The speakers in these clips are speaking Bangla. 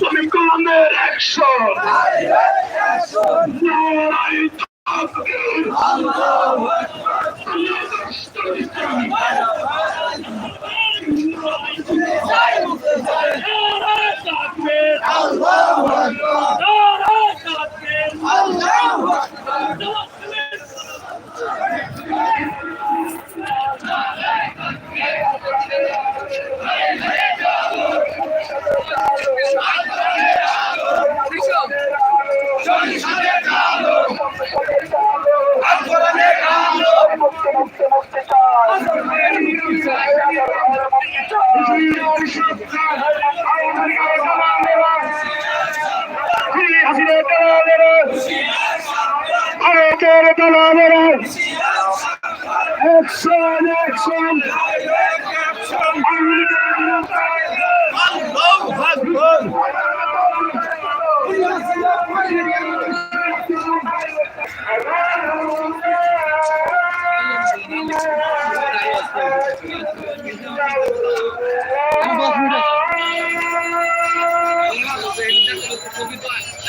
তুমি ডাইরেক্ট অ্যাকশন আল্লাহু আল্লাহু আকবার আল্লাহু আকবার সংসদে কালো আন্দোলনে কালো মুক্তি মুক্তি মুক্তি চাই ভারতের দালালেরা অ্যাকশন অ্যাকশন আল্লাহু আকবার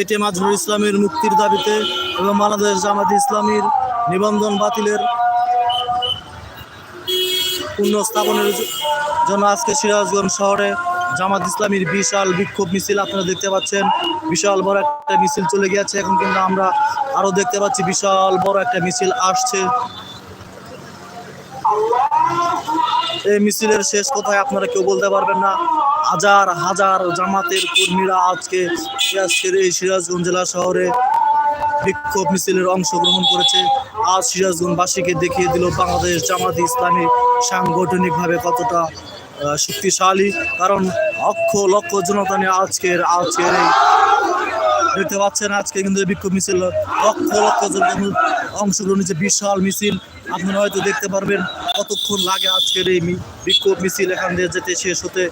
এটিএম আজহুর ইসলামের মুক্তির দাবিতে এবং বাংলাদেশ জামাত ইসলামীর নিবন্ধন বাতিলের পুনঃস্থাপনের জন্য আজকে সিরাজগঞ্জ শহরে জামাত ইসলামীর বিশাল বিক্ষোভ মিছিল আপনারা দেখতে পাচ্ছেন। বিশাল বড় একটা মিছিল চলে গিয়েছে। এখন কিন্তু আমরা আরও দেখতে পাচ্ছি বিশাল বড় একটা মিছিল আসছে। এই মিছিলের শেষ কোথায় আপনারা কেউ বলতে পারবেন না। হাজার হাজার জামাতের কর্মীরা আজকে আজকের এই সিরাজগঞ্জ জেলা শহরে বিক্ষোভ মিছিলের অংশগ্রহণ করেছে। আজ সিরাজগঞ্জবাসীকে দেখিয়ে দিল বাংলাদেশ জামাত ইসলামী সাংগঠনিকভাবে কতটা শক্তিশালী। কারণ লক্ষ লক্ষ জনতা নিয়ে আজকের আজকের এই দেখতে পাচ্ছেন, আজকে কিন্তু বিক্ষোভ মিছিল লক্ষ লক্ষ জনতা অংশগ্রহণ হয়েছে বিশাল মিছিল। আপনারা হয়তো দেখতে পারবেন কতক্ষণ লাগে আজকের এই বিক্ষোভ মিছিল এখান দিয়ে যেতে শেষ হতে।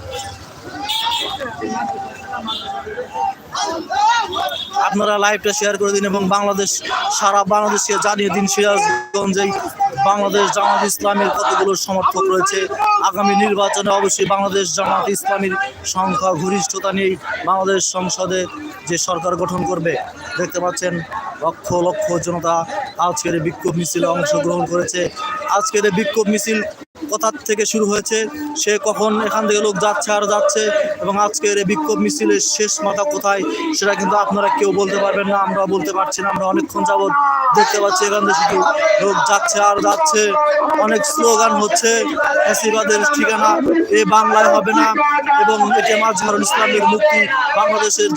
আপনারা লাইভটা শেয়ার করে দিন এবং বাংলাদেশ, সারা বাংলাদেশকে জানিয়ে দিন সিরাজগঞ্জেই বাংলাদেশ জামাত ইসলামের কতগুলো সমর্থক রয়েছে। আগামী নির্বাচনে অবশ্যই বাংলাদেশ জামাত ইসলামীর সংখ্যা গরিষ্ঠতা নিয়েই বাংলাদেশ সংসদে যে সরকার গঠন করবে, দেখতে পাচ্ছেন লক্ষ লক্ষ জনতা আজকের বিক্ষোভ মিছিলে অংশগ্রহণ করেছে। আজকের বিক্ষোভ মিছিল কোথার থেকে শুরু হয়েছে, সে কখন এখান থেকে লোক যাচ্ছে আর যাচ্ছে, এবং আজকের এই বিক্ষোভ মিছিলের শেষ মাথা কোথায়, সেটা কিন্তু আপনারা কেউ বলতে পারবেন না, আমরা বলতে পারছি না, আমরা অনেকক্ষণ যাবৎ দেখতে পাচ্ছি এখান থেকে শুধু লোক যাচ্ছে আর যাচ্ছে, অনেক স্লোগান হচ্ছে, ফ্যাসিবাদের ঠিকানা এ বাংলায় হবে না, এবং এটি মাজহারুল ইসলামের মুক্তি, বাংলাদেশের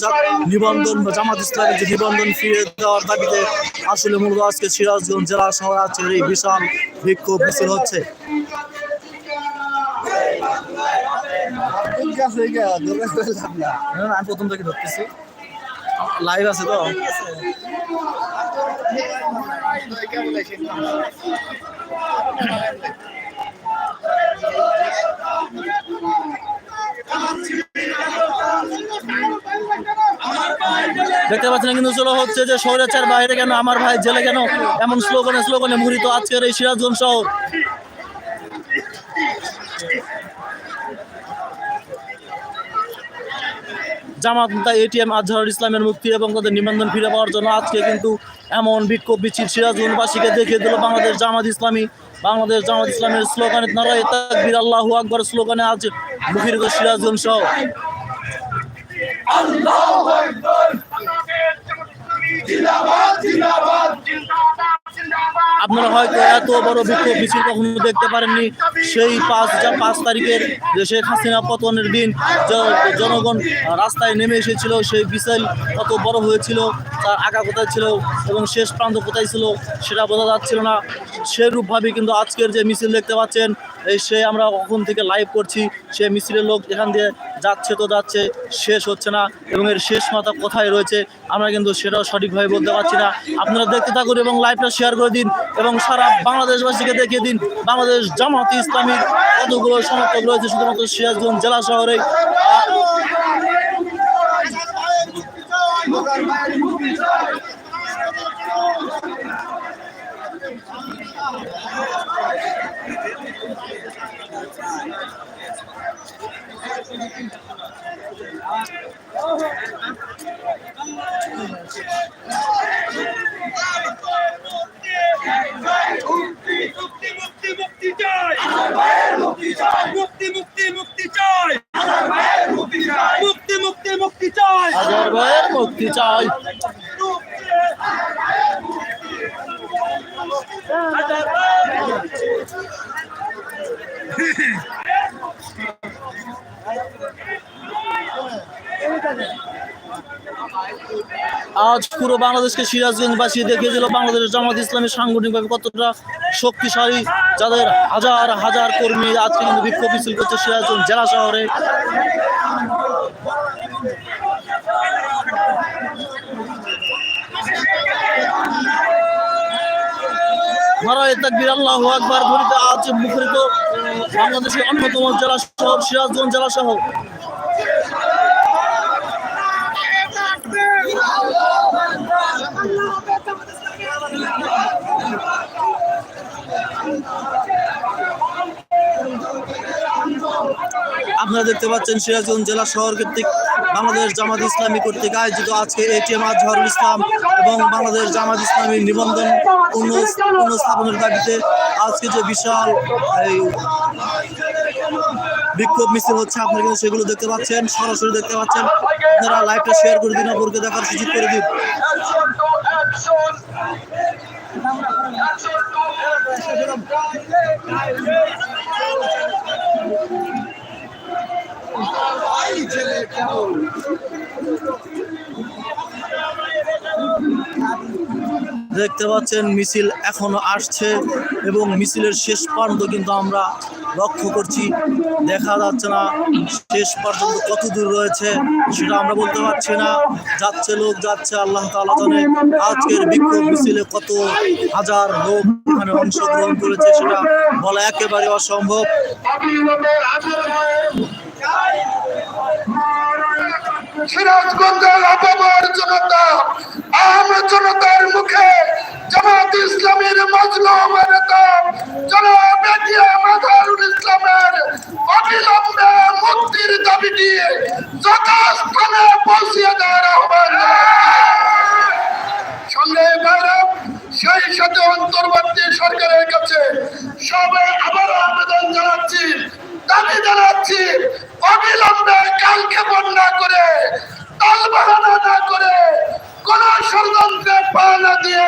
নিবন্ধন বা জামাত ইসলামের যে নিবন্ধন ফিরে দেওয়ার দাবিতে আসলে মূলত আজকে সিরাজগঞ্জ জেলা শহরে আছে এই বিশাল বিক্ষোভ মিছিল হচ্ছে। তো? দেখতে পাচ্ছেন, কিন্তু চলো হচ্ছে যে স্বৈরাচার বাইরে কেন, আমার ভাই জেলে কেন, এমন স্লোগানে স্লোগানে মুড়িত আজকের এই সিরাজগঞ্জ শহর। জামাত নেতা এটিএম আজহারুল ইসলামের মুক্তি এবং তাদের নিবন্ধন ফিরে পাওয়ার জন্য আজকে কিন্তু এমন বিক্ষোভ, মিছিল সিরাজগঞ্জবাসীকে দেখিয়ে দিল বাংলাদেশ জামাত ইসলামী। বাংলাদেশ জামাত ইসলামের স্লোগানে নারায় তাকবির, আল্লাহু আকবর স্লোগানে আজ মুখিরগ সিরাজগঞ্জ সহ। জিন্দাবাদ। আপনারা হয়তো এত বড় বিক্ষোভ মিছিল কখনো দেখতে পারেননি। সেই পাঁচ যা পাঁচ তারিখের যে শেখ হাসিনা পতনের দিন জনগণ রাস্তায় নেমে এসেছিল, সেই মিছিল কত বড় হয়েছিল, তার আঁকা কোথায় ছিল এবং শেষ প্রান্ত কোথায় ছিল সেটা বোঝা যাচ্ছিল না। সেরূপভাবে কিন্তু আজকের যে মিছিল দেখতে পাচ্ছেন সে আমরা কখন থেকে লাইভ করছি, সে মিছিলের লোক এখান দিয়ে যাচ্ছে তো যাচ্ছে, শেষ হচ্ছে না এবং এর শেষ মাথা কোথায় রয়েছে আমরা কিন্তু সেটাও সঠিকভাবে বলতে পারছি না। আপনারা দেখতে থাকুন এবং লাইভটা শেয়ার করে দিন এবং সারা বাংলাদেশবাসীকে দেখিয়ে দিন, বাংলাদেশ জামাত ইসলামীর কতগুলো সমর্থক রয়েছে শুধুমাত্র সিরাজগঞ্জ জেলা শহরে মুক্তি মুক্তি মুক্তি মুক্তি চাই মুক্তি মুক্তি মুক্তি চাই মুক্তি মুক্তি মুক্তি চাই হাজার ভাইয়ের মুক্তি চাই। আজ পুরো বাংলাদেশকে সিরাজগঞ্জবাসী দেখিয়ে দিল বাংলাদেশের জামাত ইসলামী সাংগঠনিকভাবে কতটা শক্তিশালী, যাদের হাজার হাজার কর্মী আজকে কিন্তু বিক্ষোভ মিছিল করছে সিরাজগঞ্জ জেলা শহরে। নারায় তাকবীর আল্লাহু আকবার ধ্বনিতে আজ মুখরিত বাংলাদেশের অন্যতম জেলা শহর সিরাজগঞ্জ জেলা শহর আপনারা দেখতে পাচ্ছেন সিরাজগঞ্জ জেলা শহর কর্তৃক বাংলাদেশ জামাত ইসলামী কর্তৃক আয়োজিত আজকে এটিএম আজহারুল ইসলাম এবং বাংলাদেশ জামাত ইসলামীর নিবন্ধন পুনঃ পুনঃস্থাপনের দাবিতে আজকে যে বিশাল বিক্ষোভ মিছিল হচ্ছে আপনারা কিন্তু সেগুলো দেখতে পাচ্ছেন, সরাসরি দেখতে পাচ্ছেন। আপনারা লাইভটা শেয়ার করে দিন, অপরকে দেখার সুযোগ করে দিন। Action to দেখতে পাচ্ছেন মিছিল এখনও আসছে এবং মিছিলের শেষ পর্যন্ত কিন্তু আমরা লক্ষ্য করছি। দেখা যাচ্ছে না শেষ পর্যন্ত কত দূর রয়েছে সেটা আমরা বলতে পারছি না। যাচ্ছে লোক যাচ্ছে আল্লাহ তাআলা জানে আজকের বিক্ষোভ মিছিলে কত হাজার লোক এখানে অংশগ্রহণ করেছে সেটা বলা একেবারে অসম্ভব। সিরাজগঞ্জের অপবর জনতা আম জনতার মুখে জামাত ইসলামের মজলুম নেতা, জনাব এটিএম আজহারুল ইসলামের অবিলম্বে মুক্তির দাবিটি যথাস্থানে পৌঁছিয়ে দেওয়ার আহ্বান। সঙ্গে বাইরাম সেই সাথে অন্তর্বর্তী সরকারের কাছে সবাই আবার আবেদন জানাচ্ছি, দাবি জানাচ্ছি অবিলম্বে কালক্ষেপণ না করে তাল বাহানা না করে কোন ষড়যন্ত্রে পা না দিয়ে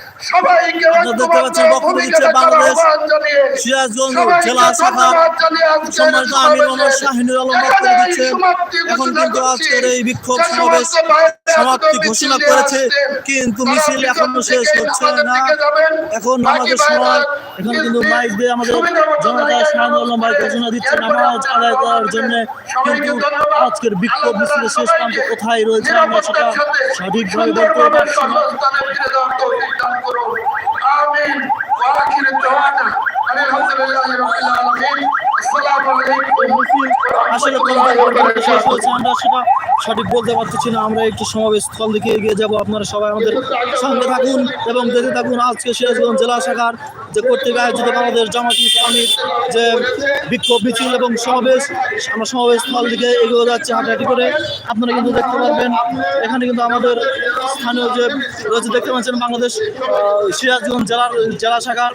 সবাইকে দেখতে পাচ্ছেন বক্তব্য দিচ্ছে বাংলাদেশ আহ্বান জানিয়ে সিরাজগঞ্জ জেলা শাখা ধন্যবাদ জানিয়ে আজকের সম্মানিত আমির মোহাম্মদ শাহিনুর আলম বক্তব্য এখানেই সমাপ্তি এখন ঘোষণা কিন্তু করছি। আজকের এই বিক্ষোভ সমাবেশ সমাপ্তি ঘোষণা করেছে কিন্তু মিছিল এখনও শেষ হচ্ছে না। এখন আমাদের সময় এখন কিন্তু মাইক দিয়ে আমাদের জনতা শাহিনুর আলম ভাই ঘোষণা দিচ্ছে নামাজ আদায় করার জন্য। কিন্তু আজকের বিক্ষোভ মিছিলের শেষ প্রান্ত কোথায় রয়েছে আমরা সেটা সঠিকভাবে বলতে পারছি না। nosotros. Amén. Para quienes te van a. আসলে কোনটা কোনটা শেষ হয়েছে আমরা সেটা সঠিক বলতে পারতেছি না। আমরা একটু সমাবেশ স্থল দিকে এগিয়ে যাব। আপনারা সবাই আমাদের সঙ্গে থাকুন এবং দেখতে থাকুন আজকে সিরাজগঞ্জ জেলা শাখার যে কর্তৃক আয়োজিত বাংলাদেশ জামাত ইসলামীর যে বিক্ষোভ মিছিল এবং সমাবেশ আমরা সমাবেশ স্থল দিকে এগিয়ে যাচ্ছি হাঁটাহাঁটি করে। আপনারা কিন্তু দেখতে পারবেন এখানে কিন্তু আমাদের স্থানীয় যে রয়েছে দেখতে পাচ্ছেন বাংলাদেশ সিরাজগঞ্জ জেলার জেলা শাখার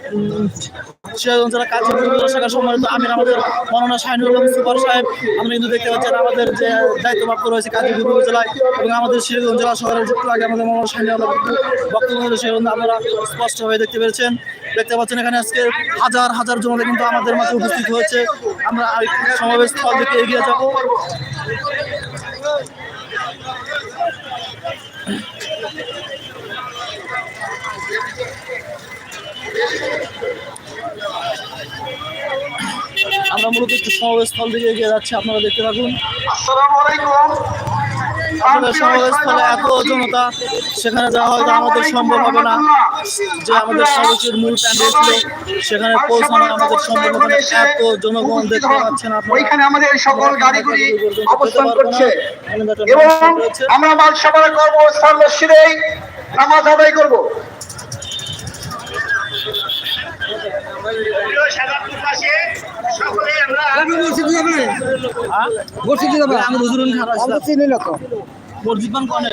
সিরাজগঞ্জ জেলা জেলা শাখার সম্মানিত আমির আমাদের মৌলানা শাহিনুর আলম সুপার সাহেব। আমরা কিন্তু দেখতে পাচ্ছেন আমাদের যে দায়িত্বপ্রাপ্ত রয়েছে কাজীপুর জেলায় এবং আমাদের সিরাজগঞ্জ জেলা শহরের একটু আগে আমাদের মৌলানা শাহিনুর আলম বক্তব্য সেগুলো আপনারা স্পষ্টভাবে দেখতে পেরেছেন। দেখতে পাচ্ছেন এখানে আজকে হাজার হাজার জনতা কিন্তু আমাদের মাঝে উপস্থিত হয়েছে। আমরা সমাবেশ স্থল দিকে এগিয়ে যাব। আমরা মূলত একটু সমাবেশ স্থল দিকে এগিয়ে যাচ্ছি আপনারা দেখতে থাকুন। আসসালামু আলাইকুম। আসলে সমাবেশ স্থলে এত জনতা সেখানে যাওয়া হয়তো আমাদের সম্ভব হবে না। যে আমাদের সমাবেশের মূল প্যান্ডেল ছিল সেখানে পৌঁছানো আমাদের সম্ভব হবে না। এত জনগণ দেখতে পাচ্ছেন আপনারা। ওইখানে আমাদের সকল গাড়িগুলি অবস্থান করছে। এবং আমরা মাল সফর করব স্থান মসজিদেই নামাজ আদায় করব। মসজিদ বান কনে?